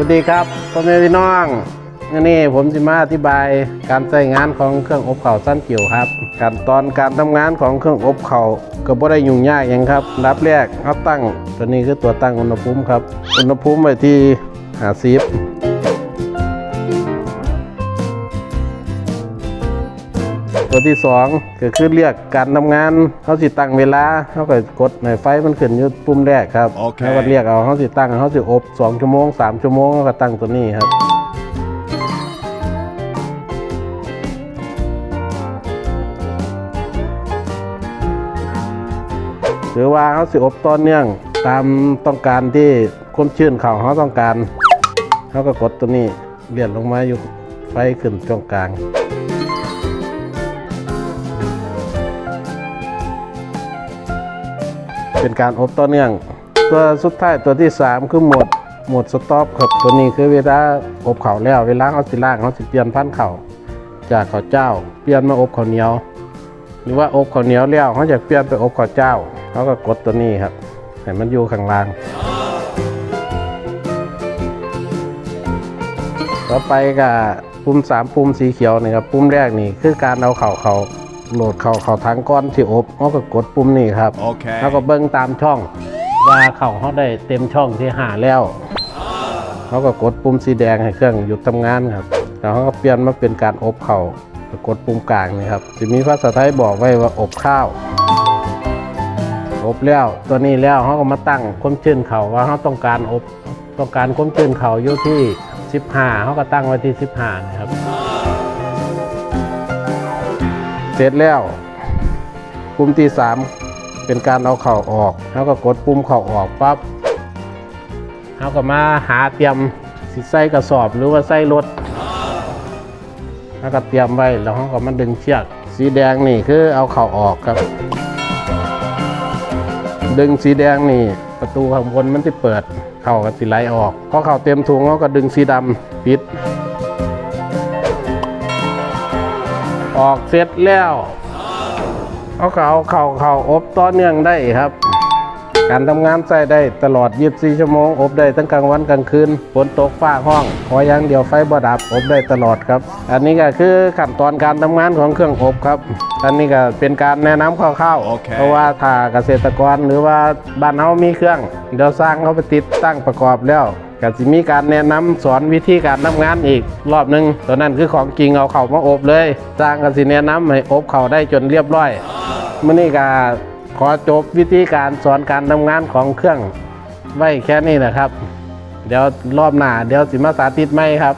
วัสดีครับพ่อแม่พี่น้องอน,นี่ผมจะมาอธิบายการใช้งานของเครื่องอบเข่าสั้นเกี่ยวครับ การตอนการทำงานของเครื่องอบเข่าก็บ่ได้ยุ่งยากอย่างครับรับแรกเอาตั้งตัวนี้คือตัวตั้งอุณหภูมิครับ อุณหภูมิไว้ที่50 ตัวที่สองก็คือเรียกการทำงานเขาสิตั้งเวลาเขาก็กดในไฟมันขึ้นอยู่ปุ่มแรกครับโอเค แล้วก็เรียกเอาเขาสิตั้งเขาสิอบ2ชั่วโมง3ชั่วโมงเขาก็ตั้งตัวนี้ครับ หรือว่าเขาสิอบต่อเนื่องตามต้องการที่ความชื้นเขาเขาต้องการเขาก็กดตัวนี้เลียนลงมาอยู่ไฟขึ้นช่วงกลาง เป็นการอบต่อเนื่อง ตัวสุดท้ายตัวที่ 3 คือหมดหมดสต็อปครับตัวนี้คือเวลาอบเขาแล้วเวลาเขาสิล่างเขาสิเปลี่ยนพันเขาจากข้าวเจ้า เปลี่ยนมาอบข้าวเหนียว หรือว่าอบข้าวเหนียวแล้วเขาจะเปลี่ยนไปอบข้าวเจ้าเขาก็กดตัวนี้ครับให้มันอยู่ข้างล่าง ต่อไปก็ปุ่มสามปุ่มสีเขียวนี่ครับปุ่มแรกนี่คือการเอาเข่าเขา โหลดเข่าเขาทั้งก้อนที่อบเขาก็กดปุ่มนี่ครับ Okay. แล้วก็เบิ้งตามช่อง ว่าเข่าเขาได้เต็มช่องที่หาแล้วเขาก็กดปุ่มสีแดงให้เครื่องหยุดทำงานครับแล้วเขาก็เปลี่ยนมาเป็นการอบเข่าก็กดปุ่มกลางนี่ครับจะมีภาษาไทยบอกไว้ว่าอบข้าว อบแล้วตัวนี้แล้วเขาก็มาตั้งความชื้นเข่าว่าเขาต้องการอบต้องการความชื้นเข่าอยู่ที่ 15เขาก็ตั้งไว้ที่ 15นะครับ เสร็จแล้ว ปุ่มที่ 3 เป็นการเอาเข่าออกแล้วก็กดปุ่มเข่าออกปั๊บเขาก็มาหาเตรียมสิใส่กระสอบหรือว่าใส่รถแล้วก็เตรียมไว้แล้วเขาก็มาดึงเชือก สีแดงนี่คือเอาเข่าออกครับ ดึงสีแดงนี่ประตูข้างบนมันที่เปิด เข่ากับสีไหลออกพอเข่าเต็มถุงเขาก็ดึงสีดำปิด ออกเสร็จแล้วเอาเขาเข่าเข่าอบต่อเนื่องได้ครับ การทำงานใส่ได้ตลอด 24 ชั่วโมง อบได้ทั้งกลางวันกลางคืนฝนตกฟ้าห้อง ขออย่างเดียวไฟบ่ดับอบได้ตลอดครับ อันนี้ก็คือขั้นตอนการทำงานของเครื่องอบครับ อันนี้ก็เป็นการแนะนำคร่าวโอเคๆเพราะว่าถ้าเกษตรกรหรือว่าบ้านเฮามีเครื่อง เดี๋ยวสร้างเขาไปติดตั้งประกอบแล้ว ก็จะมีการแนะนำสอนวิธีการทำงานอีกรอบหนึงตัวนั้นคือของจริงเอาเข่ามาอบเลยสร้างก็สิแนะนำให้อบเข่าได้จนเรียบร้อยมื่อนี้ก็ขอจบวิธีการสอนการทำงานของเครื่องไว้แค่นี้นะครับ เดี๋ยวรอบหน้าเดี๋ยวสิมาสาธิตไหมครับ